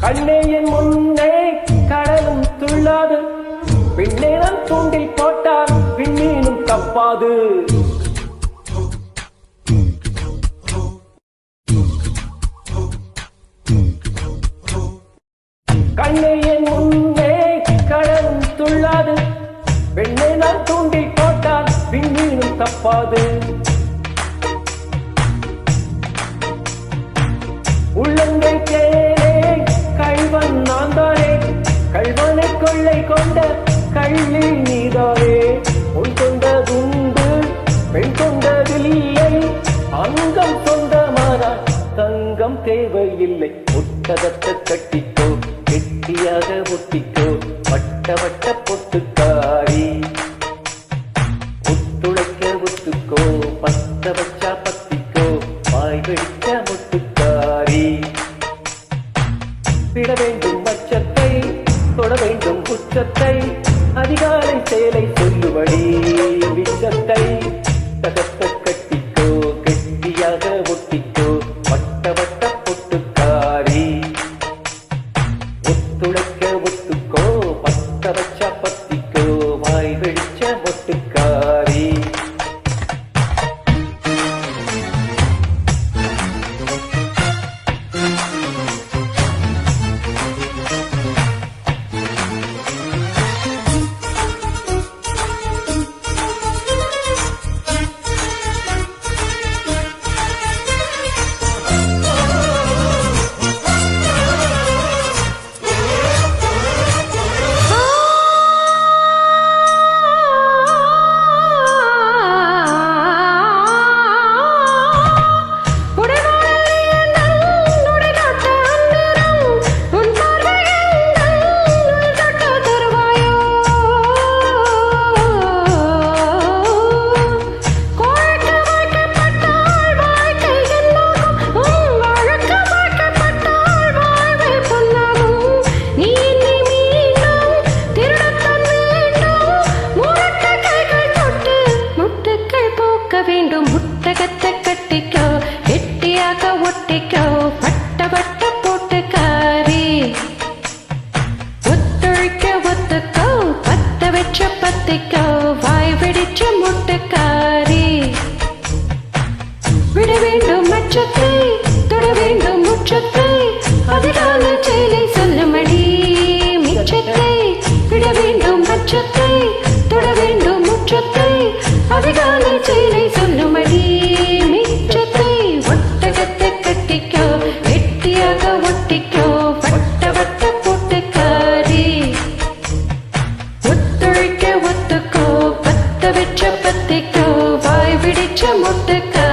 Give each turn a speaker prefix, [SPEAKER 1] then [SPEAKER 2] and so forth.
[SPEAKER 1] கண்ணே என் முன்னே கடலும் துள்ளாது. பின்னேரம் தூண்டில் போட்டால் விண்ணீனும் தப்பாது. பெண்ணேதான் தூண்டில் போட்டால் விண்மீனும் தப்பாது. உள்ளங்கை தேனே கள்வன் நான் தானே. கள்வனை கொள்ளை கொண்ட கள்ளி நீதானே. உன் கொண்டதுண்டு பெண் கொண்டதில்லை. அங்கம் சொந்தமானால் தங்கம் தேவையில்லை. ஒட்டகத்தை கட்டிக்கோ கெட்டியாக ஒட்டிக்கோ. வட்ட வட்ட பொட்டுக்காரி பத்த வச்சா பத்திக்கோ வாய் வெடிக்க முட்டுக்காரி விட வேண்டும் மச்சத்தை தொட வேண்டும் குச்சத்தை அதிகாலை சொல்லுவடி. விச்சத்தை தகத்த கட்டிக்கோ கெட்டியாக ஒட்டிக்கோ. கொடுக்க வேண்டும் புத்தகத்தை கட்டிக்கோ கெட்டியாக ஒட்டிக்கோ பட்ட பட்ட போட்டுக்காரி ஒத்துழைக்க ஒத்துக்கோ பத்த வச்ச பத்திக்கோ வாய் வெடிச்ச முட்டுக்காரி விட
[SPEAKER 2] வேண்டும் மச்சத்தை ஒத்துக்கோ பத்த விற்ற பத்திக்கோ. வாய் பிடிச்ச முட்டுக்கோ